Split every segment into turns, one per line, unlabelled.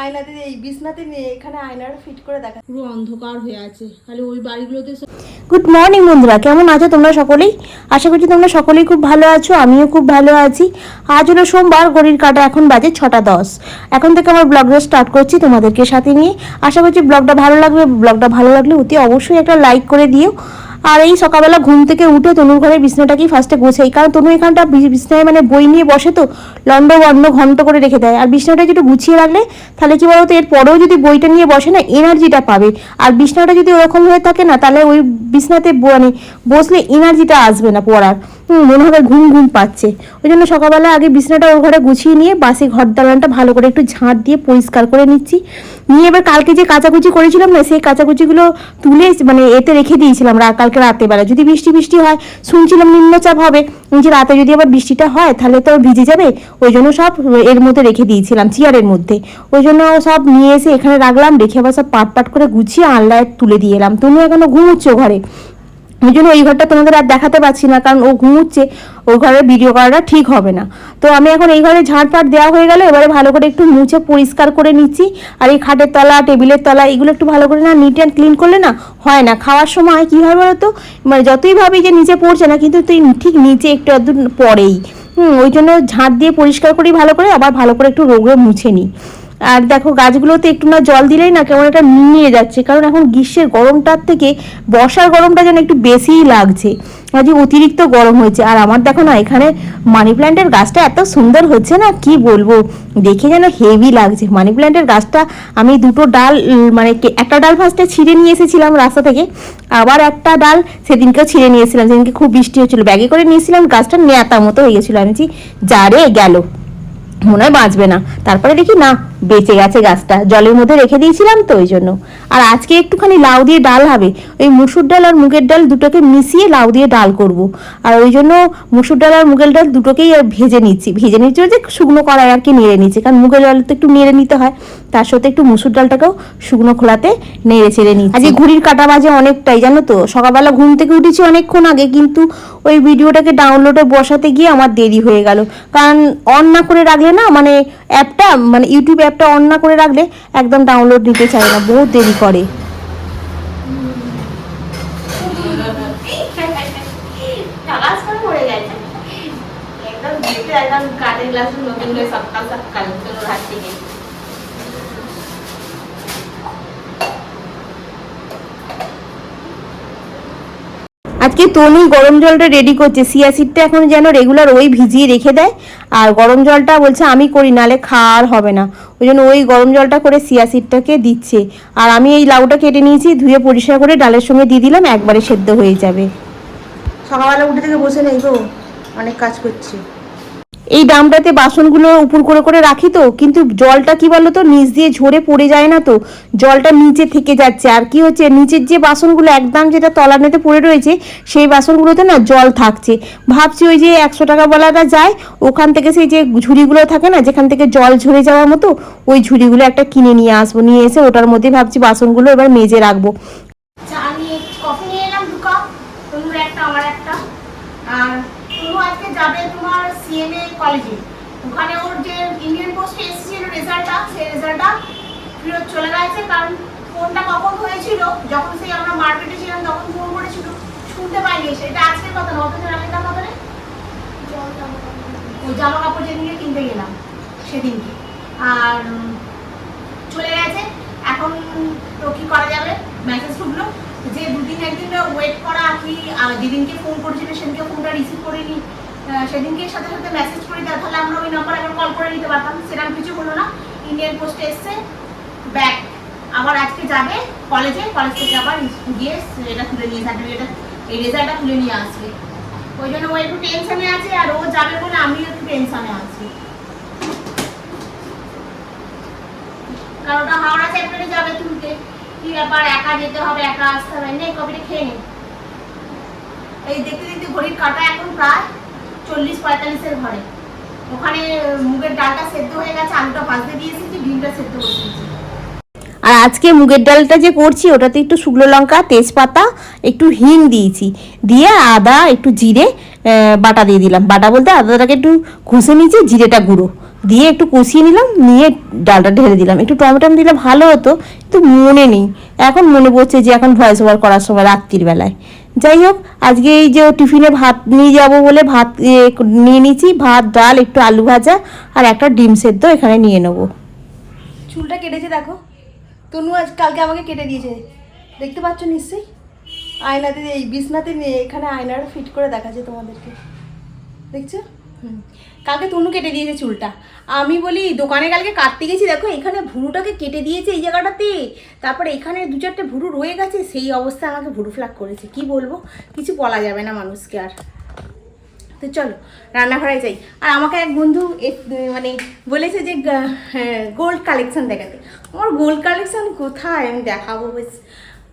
আয়নাতে এই বিছনাতে নিয়ে এখানে আয়নাটা ফিট করে দেখা পুরো অন্ধকার হয়ে আছে। খালি ওই বাড়িগুলোতে
গুড মর্নিং বন্ধুরা। কেমন আছো তোমরা সকলেই? আশা করছি তোমরা সকলেই খুব ভালো আছো আমিও খুব ভালো আছি। আজ হলো সোমবার ঘড়ির কাটা এখন বাজে ছটা দশ। এখন থেকে আমার ব্লগটা স্টার্ট করছি তোমাদেরকে সাথে নিয়ে। আশা করছি ব্লগটা ভালো লাগবে। ব্লগটা ভালো লাগলে অতি অবশ্যই একটা লাইক করে দিও। আর এই সকালবেলা ঘুম থেকে উঠে তনুর ঘরের বিছনাটাকেই ফার্স্টে গোছাই। কারণ তনু এখানটা বিছনায় মানে বই নিয়ে বসে তো, লন্ড বন্ড ঘন্ট করে রেখে দেয়। আর বিছনাটা যদি গুছিয়ে রাখলে, তাহলে কি বলতো, এর পরেও যদি বইটা নিয়ে বসে না এনার্জিটা পাবে। আর বিছনাটা যদি ওরকম হয়ে থাকে না, তাহলে ওই বিছনাতে মানে বসলে এনার্জিটা আসবে না পড়ার। মনে হবে ঘুম ঘুম পাচ্ছে। ওই জন্য সকালবেলা আগে বিছনাটা ওর ঘরে গুছিয়ে নিয়ে বাসে ঘর দালানটা ভালো করে একটু ঝাঁট দিয়ে পরিষ্কার করে নিচ্ছি। নিয়ে এবার কালকে যে কাচাকুচি করেছিলাম না, সেই কাচাকুচিগুলো তুলে মানে এতে রেখে দিয়েছিলাম রা- কালকে রাতে বেলা যদি বৃষ্টি বৃষ্টি হয়, শুনছিলাম নিম্নচাপ হবে। যে রাতে যদি আবার বৃষ্টিটা হয়, তাহলে তো ভিজে যাবে। ওই জন্য সব এর মধ্যে রেখে দিয়েছিলাম, চেয়ারের মধ্যে। ওই জন্য সব নিয়ে এসে এখানে রাখলাম, রেখে আবার সব পাট পাট করে গুছিয়ে আনলায় তুলে দিয়ে এলাম। তুমি এখনও ঘুমোচ্ছ ঘরে? ওই জন্য ওই ঘরটা তোমাদের আর দেখাতে পারছি না, কারণ ও ঘুমুচ্ছে ওই ঘরের ভিডিও করাটা ঠিক হবে না। তো আমি এখন এই ঘরে ঝাড়পাট দেওয়া হয়ে গেল, এবারে ভালো করে একটু মুছে পরিষ্কার করে নিচ্ছি। আর এই খাটের তলা, টেবিলের তলা, এগুলো একটু ভালো করে না নিট অ্যান্ড ক্লিন করলে না হয় না। খাওয়ার সময় কী হয় বলো তো? মানে যতই ভাবি যে নিচে পড়ছে না, কিন্তু তুই ঠিক নিচে একটু আধটু পড়েই হুম, ওই জন্য ঝাঁট দিয়ে পরিষ্কার করি ভালো করে, আবার ভালো করে একটু রোগে মুছে নিই। আর দেখো গাছগুলোতে একটু না জল দিলেই না কেমন একটা মিলিয়ে যাচ্ছে। কারণ এখন গ্রীষ্মের গরমটার থেকে বর্ষার গরমটা যেন একটু বেশিই লাগছে। আজকে অতিরিক্ত গরম হয়েছে, আর আমার দেখো না এখানে মানি প্ল্যান্টের গাছটা এত সুন্দর হচ্ছে না, কি বলব? দেখে যেন হেভি লাগছে। মানি প্ল্যান্টের গাছটা আমি দুটো ডাল মানে একটা ডাল ফার্স্টে ছিঁড়ে নিয়ে এসেছিলাম রাস্তা থেকে, আবার একটা ডাল সেদিনকেও ছিঁড়ে নিয়েছিলাম সেদিনকে খুব বৃষ্টি হচ্ছিল। ব্যাগে করে নিয়েছিলাম, গাছটা নেতা মতো হয়ে গেছিল। আমি যা রে, গেল। মনে হয় বাঁচবে না। তারপরে দেখি না, বেঁচে গেছে গাছটা। জলের মধ্যে রেখে দিয়েছিলাম তো ওই জন্য। আর আজকে একটুখানি লাউ দিয়ে ডাল হবে। ওই মুসুর ডাল আর মুগের ডাল দুটোকে মিশিয়ে লাউ দিয়ে ডাল করব। আর ওই জন্য মুসুর ডাল আর মুগের ডাল দুটোকেই ভেজে নিচ্ছি। ভেজে নিচ্ছি যে শুকনো কড়াই আর কি নেড়ে নিচ্ছি। কারণ মুগের ডাল তো একটু নেড়ে নিতে হয়। তার সাথে একটু মুসুর ডালটাকেও শুকনো খোলাতে নেড়ে ছেড়ে নিচ্ছি। আজকে ঘুড়ির কাটা বাজে অনেকটাই, জানো তো? সকালবেলা ঘুম থেকে উঠেছি অনেকক্ষণ আগে, কিন্তু ওই ভিডিওটাকে ডাউনলোডে বসাতে গিয়ে আমার দেরি হয়ে গেল। কারণ অন না করে রাখলে না মানে অ্যাপটা মানে ইউটিউব অ্যাপটা অন না করে রাখলে একদম ডাউনলোড নিতে চায় না, বহুত দেরি করে।
একদম একদম কাঠের গ্লাস নতুন সকাল সকাল তোর হাত থেকে।
আজকে তনু গরম জলটা রেডি করছে। সিয়াসিডটা এখন যেন রেগুলার ওই ভিজিয়ে রেখে দেয়। আর গরম জলটা বলছে, আমি করি, নালে খাওয়ার হবে না। ওই জন্য ওই গরম জলটা করে সিয়াসিডটাকে দিচ্ছে। আর আমি এই লাউটা কেটে নিয়েছি, ধুয়ে পরিষ্কার করে ডালের সঙ্গে দিয়ে দিলাম, একবারে সেদ্ধ হয়ে যাবে। সকালবেলা উঠে থেকে বসে নেই গো, অনেক কাজ করছি। এই ডামটাতে বাসনগুলো উপর করে করে রাখি তো, কিন্তু জলটা কি বলো তো নিচ দিয়ে ঝরে পড়ে যায় না তো, জলটা নিচে থেকে যাচ্ছে। আর কি হচ্ছে, নিচের যে বাসনগুলো একদম যেটা তলানেতে পড়ে রয়েছে, সেই বাসনগুলোতে না জল থাকছে। ভাবছি ওই যে একশো টাকা বলাটা যায়, ওখান থেকে সেই যে ঝুড়িগুলো থাকে না, যেখান থেকে জল ঝরে যাওয়ার মতো, ওই ঝুড়িগুলো একটা কিনে নিয়ে আসব, নিয়ে এসে ওটার মধ্যে ভাবছি বাসনগুলো এবার মেজে রাখব
চা নিয়ে কফি নিয়ে এলাম দু কাপ তনুর একটা আমার একটা আর তনু আজকে যাবে তোমার সিএমএ কলেজে ওখানে ওর যে ইন্ডিয়ান পোস্টে এসেছিল রেজাল্টটা, সেই রেজাল্টটা ফেরত চলে গেছে, কারণ ফোনটা কখন হয়েছিল, যখন সেই আমরা মার্কেটে ছিলাম, তখন ফোন করেছিল। শুনতে পাইনি সেটা আজকের কথা না অথচ আগেকার কথা না ওই জামা কাপড় যেদিনকে কিনতে গেলাম, সেদিনকে। আর চলে গেছে। এখন তো কি করা যাবে? মেসেজ ঢুকলো যে দুদিন একদিন ওয়েট করা কি যেদিনকে ফোন করেছিল সেদিনকে ফোনটা রিসিভ করিনি। সেদিনকে সাথে সাথে মেসেজ করে দেয় তাহলে আমরা ওই নাম্বার একবার কল করে নিতে পারতাম। সেরকম কিছু হলো না। ইন্ডিয়ান পোস্টে এসছে, ব্যাক, আবার আজকে যাবে কলেজে কলেজ থেকে আবার গিয়ে এটা তুলে নিয়ে সার্টিফিকেটটা এই রেজাল্টটা তুলে নিয়ে আসবে। ওই জন্য ও একটু টেনশনে আছে আর ও যাবে বলে আমিও একটু টেনশনে আছি। কারণ ওটা হাওড়া চ্যাপ্টারে যাবে তুলতে। কি ব্যাপার, একা যেতে হবে, একা আসতে হবে? নেই কপিটা খেয়ে নে। এই দেখতে দেখতে ঘড়ির কাটা এখন প্রায় চল্লিশ পঁয়তাল্লিশের ঘরে। ওখানে মুগের ডালটা সেদ্ধ হয়ে গেছে, আলুটা ভাজতে ডিমটা সেদ্ধ বসিয়েছি
আর আজকে মুগের ডালটা যে করছি, ওটাতে একটু শুকনো লঙ্কা, তেজপাতা, একটু হিং দিয়েছি। দিয়ে আদা, একটু জিরে বাটা দিয়ে দিলাম। বাটা বলতে আদাটাকে একটু ঘষে নিয়েছি, জিরেটা গুঁড়ো। দিয়ে একটু কষিয়ে নিলাম, নিয়ে ডালটা ঢেলে দিলাম। একটু টমেটো দিলে ভালো হতো, কিন্তু মনে নেই। এখন মনে পড়ছে যে এখন ভয়েস ওভার করার সময় রাত্রির বেলায়। যাই হোক, আজকে এই যে টিফিনে ভাত নিয়ে যাব বলে ভাত নিয়ে নিয়েছি, ভাত, ডাল, একটু আলু ভাজা আর একটা ডিম সেদ্ধ এখানে নিয়ে নেব।
চুলটা কেটেছে দেখো। তনু আজ কালকে আমাকে কেটে দিয়েছে। দেখতে পাচ্ছ নিশ্চয়ই? আয়নাতে এই বিছনাতে এখানে আয়নাটা ফিট করে দেখাচ্ছে তোমাদেরকে। দেখছ। কালকে তনু কেটে দিয়েছে চুলটা। আমি বলি, দোকানে কালকে কাটতে গেছি, দেখো এখানে ভুরুটাকে কেটে দিয়েছে এই জায়গাটাতে। তারপরে এখানে দু চারটে ভুরু রয়ে গেছে, সেই অবস্থায় আমাকে ভুরু ফ্লাক করেছে। কি বলব? কিছু বলা যাবে না মানুষকে আর। তো চলো, রান্নাঘরে যাই। আর আমাকে এক বন্ধু মানে বলেছে যে গোল্ড কালেকশন দেখাতে। আমার গোল্ড কালেকশন কোথায়? আমি দেখাবো বেশ,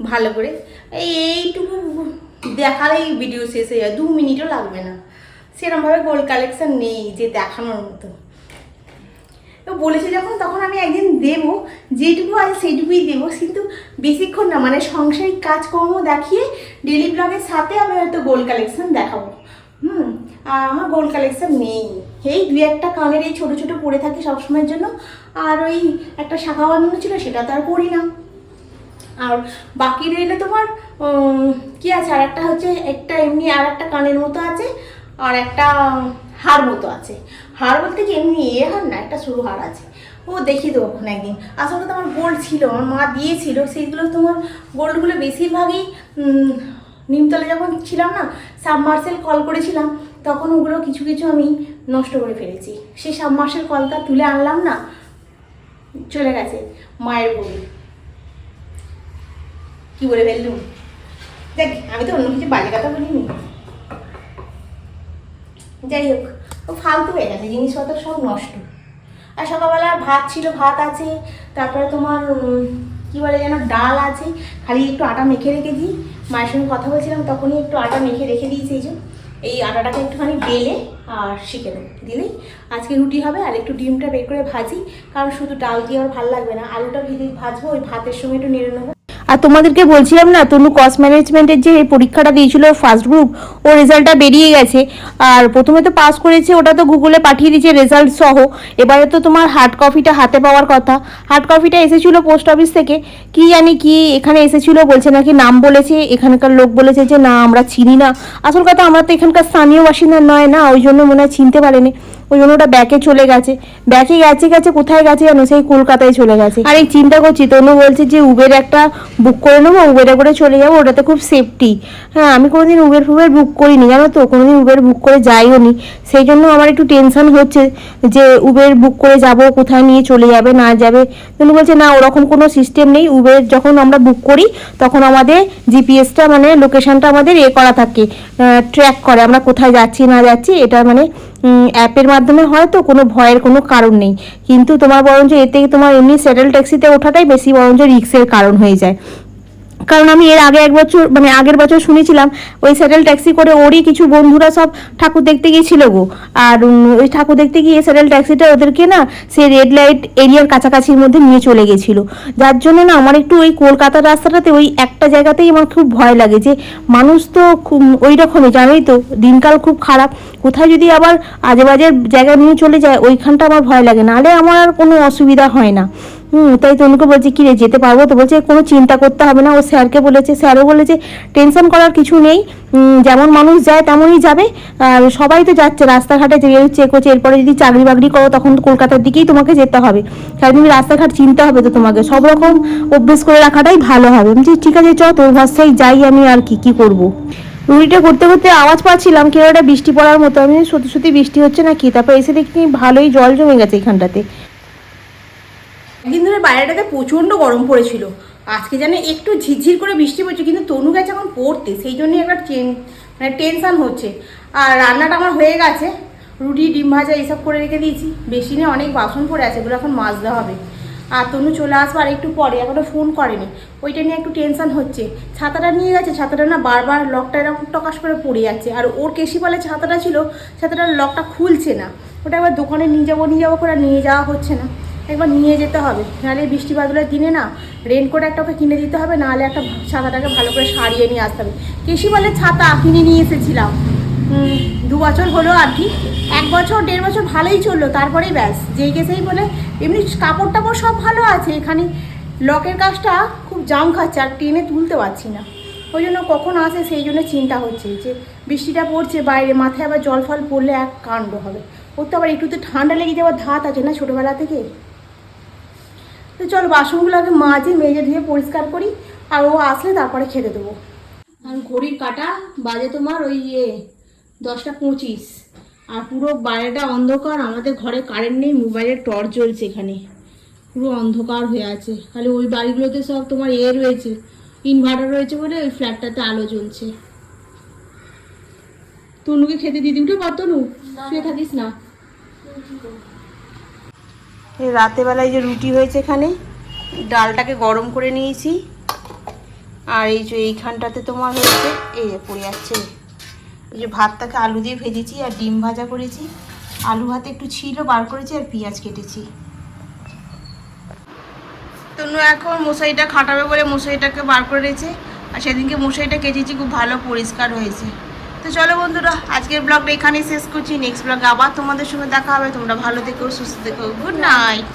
ভালো করে। এই, এইটুকু দেখালেই ভিডিও শেষ হয়ে যায়। দু মিনিটও লাগবে না। সেরকমভাবে গোল্ড কালেকশন নেই যে দেখানোর মতো। তো বলেছে যখন, তখন আমি একদিন দেবো, যেটুকু আছে সেইটুকুই দেবো, কিন্তু বেশিক্ষণ না মানে সাংসারিক কাজকর্ম দেখিয়ে ডেলি ব্লগের সাথে আমি হয়তো গোল্ড কালেকশন দেখাবো। হুম, আর আমার গোল্ড কালেকশন নেই। এই দুই একটা কানের এই ছোটো ছোটো পরে থাকি সবসময়ের জন্য, আর ওই একটা শাখা বানানো ছিল সেটা তো আর করি না। আর বাকি রইলে তোমার কি আছে? আর একটা হচ্ছে একটা এমনি আর একটা কানের মতো আছে আর একটা হার মতো আছে। হার বলতে কি এমনি এ হার না, একটা সরু হার আছে। ও দেখি তো ওখানে একদিন। আসলে তো আমার গোল্ড ছিল, আমার মা দিয়েছিল, সেইগুলো তোমার গোল্ডগুলো বেশিরভাগই নিমতলে যখন ছিলাম না সাবমার্সেল কল করেছিলাম, তখন ওগুলো কিছু কিছু আমি নষ্ট করে ফেলেছি। সেই সাবমার্সেল কলটা তুলে আনলাম না, চলে গেছে মায়ের বই কি বলে ফেললুম? দেখ, আমি তো অন্য কিছু বাজে কথা বলিনি। যাই হোক ও ফালতু হয়ে গেছে, জিনিসপত্র সব নষ্ট। আর সকালবেলা ভাত ছিল, ভাত আছে, তারপরে তোমার কি বলে যেন, ডাল আছে, খালি একটু আটা মেখে রেখে দিই। মায়ের সঙ্গে কথা বলছিলাম, তখনই একটু আটা মেখে রেখে দিয়েছি এই যে। এই আটাটাকে একটুখানি বেলে আর শিখে দেবো। দিলেই আজকে রুটি হবে, আর একটু ডিমটা বের করে ভাজি, কারণ শুধু ডাল দিয়ে আর ভালো লাগবে না। আলুটা ভেজে ভাজবো, ওই ভাতের সঙ্গে একটু নেড়ে নেব।
আর তোমাদেরকে বলছিলাম না, তনু কস্ট ম্যানেজমেন্টের যে পরীক্ষাটা দিয়েছিল ফার্স্ট গ্রুপ ও রেজাল্টটা বেরিয়ে গেছে। আর প্রথমে তো পাস করেছে, ওটা তো গুগলে পাঠিয়ে দিয়েছে রেজাল্ট সহ। এবারে তো তোমার হার্ড কপিটা হাতে পাওয়ার কথা। হার্ড কপিটা এসেছিল পোস্ট অফিস থেকে। কি জানি কি এখানে এসেছিল, বলছে নাকি নাম বলেছে, এখানকার লোক বলেছে যে, না, আমরা চিনি না। আসল কথা, আমরা তো এখানকার স্থানীয় বাসিন্দা নয় না, ওই জন্য মনে হয় চিনতে পারেনি। ওই জন্য ওটা ব্যাকে চলে গেছে। ব্যাকে গেছে গেছে, কোথায় গেছে জানো? সেই কলকাতায় চলে গেছে। আর এই চিন্তা করছি, তনু বলছে যে উবের একটা বুক করে নেব উবেরে করে চলে যাব, ওটাতে খুব সেফটি হ্যাঁ আমি কোনোদিন উবের ফুবের বুক করিনি, জানো তো? কোনোদিন উবের বুক করে যাইও নি। সেই জন্য আমার একটু টেনশন হচ্ছে যে উবের বুক করে যাব, কোথায় নিয়ে চলে যাবে, না যাবে। তনু বলছে, না, ওরকম কোনো সিস্টেম নেই। উবের যখন আমরা বুক করি, তখন আমাদের জিপিএসটা মানে লোকেশনটা আমাদের এ করা থাকে ট্র্যাক করে, আমরা কোথায় যাচ্ছি, না যাচ্ছি, এটা মানে অ্যাপের মাধ্যমে হয়তো কোনো ভয়ের কোনো কারণ নেই। কিন্তু তোমার বরঞ্চ এতে তোমার এমনি সেটেল ট্যাক্সিতে ওঠাটাই বেশি বরঞ্চ রিক্সের কারণ হয়ে যায়। কারণ আমি এর আগে এক বছর মানে আগের বছর শুনেছিলাম, ওই স্যাটেল ট্যাক্সি করে ওরই কিছু বন্ধুরা সব ঠাকুর দেখতে গিয়েছিল গো। আর ওই ঠাকুর দেখতে গিয়ে স্যাটেল ট্যাক্সিটা ওদেরকে না সেই রেড লাইট এরিয়ার কাছাকাছির মধ্যে নিয়ে চলে গেছিল যার জন্য না আমার একটু ওই কলকাতার রাস্তাটাতে ওই একটা জায়গাতেই আমার খুব ভয় লাগে যে মানুষ তো খুব, ওই রকমই, জানোই তো, দিনকাল খুব খারাপ। কোথায় যদি আবার আজে বাজে জায়গায় নিয়ে চলে যায়, ওইখানটা আমার ভয় লাগে। নাহলে আমার আর কোনো অসুবিধা হয় না। হুম তাই তনুকে বলছি কি রে যেতে পারব? তো বলছে কোনো চিন্তা করতে হবে না। ও স্যারকে বলেছে স্যারও বলেছে টেনশন করার কিছু নেই। যেমন মানুষ যায় তেমনই যাবে। আর সবাই তো যাচ্ছে রাস্তাঘাটে চেক করছে এরপরে যদি চাকরি বাকরি করো তখন তো কলকাতার দিকেই তোমাকে যেতে হবে। তাই তুমি রাস্তাঘাট চিনতে হবে তো তোমাকে। সব রকম অভ্যেস করে রাখাটাই ভালো হবে। বলছি, ঠিক আছে চ তোর ভাষায় যাই আমি আর কি কি করব? রুটিটা করতে করতে আওয়াজ পাচ্ছিলাম কেউ একটা বৃষ্টি পড়ার মতো। আমি সত্যি সত্যি বৃষ্টি হচ্ছে না কি তারপর এসে দেখি ভালোই জল জমে গেছে এখানটাতে।
বাইরেটাতে প্রচণ্ড গরম পড়েছিল। আজকে যেন একটু ঝিরঝির করে বৃষ্টি পড়ছে, কিন্তু তনু গেছে এখন পড়তে, সেই জন্যই একটা চেন মানে টেনশান হচ্ছে। আর রান্নাটা আমার হয়ে গেছে, রুটি, ডিম ভাজা এইসব করে রেখে দিয়েছি। বেশি নিয়ে অনেক বাসন পড়ে আছে, এগুলো এখন মাজতে হবে। আর তনু চলে আসব আর একটু পরে এখনও ফোন করেনি। ওইটা নিয়ে একটু টেনশান হচ্ছে। ছাতাটা নিয়ে গেছে, ছাতাটা না বারবার লকটা এরকম টকাশ করে পড়ে যাচ্ছে। আর ওর কেশি বলে ছাতাটা ছিল, ছাতাটার লকটা খুলছে না। ওটা এবার দোকানে নিয়ে যাব নিয়ে যাব করে নিয়ে যাওয়া হচ্ছে না। একবার নিয়ে যেতে হবে। নাহলে বৃষ্টি বাদলের দিনে না রেনকোট একটা ওকে কিনে দিতে হবে, নাহলে একটা ছাতাটাকে ভালো করে সারিয়ে নিয়ে আসতে হবে। কেশি বলে ছাতা কিনে নিয়ে এসেছিলাম। দু বছর হলো আর কি। এক বছর, দেড় বছর ভালোই চলল, তারপরেই ব্যাস। যেই কেসেই বলে, এমনি কাপড় টাপড় সব ভালো আছে, এখানে লকের কাজটা খুব জাম খাচ্ছে, আর টেনে তুলতে পারছি না। ওই জন্য কখন আসে সেই জন্য চিন্তা হচ্ছে যে, বৃষ্টিটা পড়ছে বাইরে, মাথায় আবার জল ফল পড়লে এক কাণ্ড হবে। ওর তো আবার একটু তো ঠান্ডা লেগে যাওয়ার ধাত আছে না ছোটোবেলা থেকে? তো চলো বাসনগুলো আগে মাঝে মেজে ধুয়ে পরিষ্কার করি, আর ও আসলে তারপরে খেতে দেবো। আর ঘড়ির কাটা বাজে তোমার ওই ইয়ে দশটা পঁচিশ। আর পুরো বাইরেটা অন্ধকার, আমাদের ঘরে কারেন্ট নেই মোবাইলের টর্চ জ্বলছে এখানে। পুরো অন্ধকার হয়ে আছে। খালি ওই বাড়িগুলোতে সব তোমার এ রয়েছে ইনভার্টার রয়েছে বলে ওই ফ্ল্যাটটাতে আলো জ্বলছে। তনুকে খেতে দিদি, উঠে পার তনু, শুয়ে থাকিস না। রাতেবেলায় যে রুটি হয়েছে এখানে, ডালটাকে গরম করে নিয়েছি। আর এই যে এইখানটাতে তোমার হচ্ছে, এই যে পড়ে যাচ্ছে এই যে ভাতটাকে আলু দিয়ে ভেজেছি আর ডিম ভাজা করেছি। আলু ভাতে একটু ছিল, বার করেছি আর পেঁয়াজ কেটেছি। তনু এখন মশারিটা খাটাবে বলে মশারিটাকে বার করে আর সেদিনকে মশারিটা কেটেছি, খুব ভালো পরিষ্কার হয়েছে। তো চলো বন্ধুরা, আজকের ব্লগটা এখানেই শেষ করছি। নেক্সট ব্লগে আবার তোমাদের সঙ্গে দেখা হবে। তোমরা ভালো থেকো, সুস্থ থেকো। Good night